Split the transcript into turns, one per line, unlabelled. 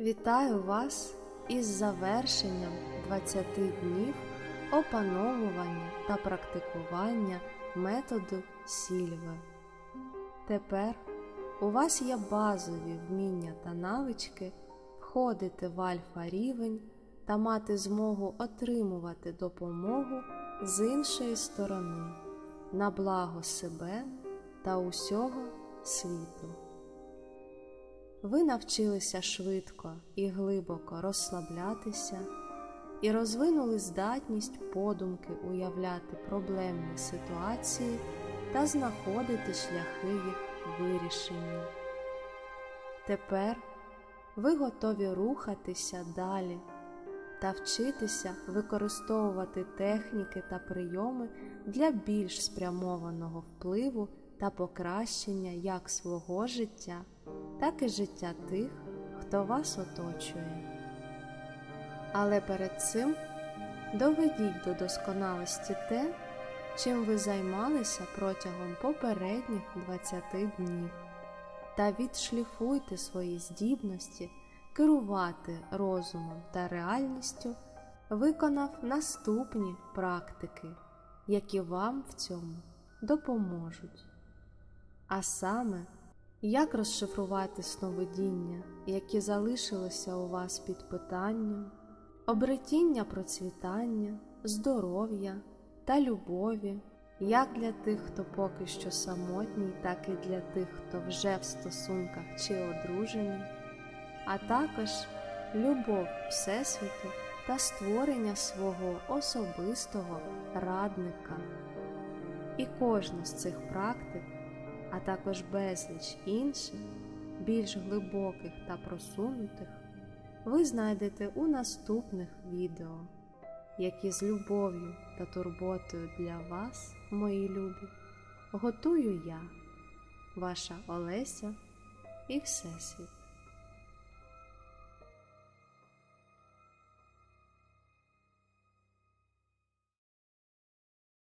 Вітаю вас із завершенням 20 днів опановування та практикування методу сільви. Тепер у вас є базові вміння та навички входити в альфа рівень та мати змогу отримувати допомогу з іншої сторони на благо себе та усього світу. Ви навчилися швидко і глибоко розслаблятися і розвинули здатність подумки уявляти проблемні ситуації та знаходити шляхи їх вирішення. Тепер ви готові рухатися далі та вчитися використовувати техніки та прийоми для більш спрямованого впливу та покращення як свого життя, так і життя тих, хто вас оточує. Але перед цим доведіть до досконалості те, чим ви займалися протягом попередніх 20 днів, та відшліфуйте свої здібності керувати розумом та реальністю, виконав наступні практики, які вам в цьому допоможуть. А саме, як розшифрувати сновидіння, які залишилися у вас під питанням, обретіння процвітання, здоров'я та любові, як для тих, хто поки що самотній, так і для тих, хто вже в стосунках чи одружений, а також любов Всесвіту та створення свого особистого радника. І кожну з цих практик, а також безліч інших, більш глибоких та просунутих, ви знайдете у наступних відео, які з любов'ю та турботою для вас, мої любі, готую я, ваша Олеся і Всесвіт.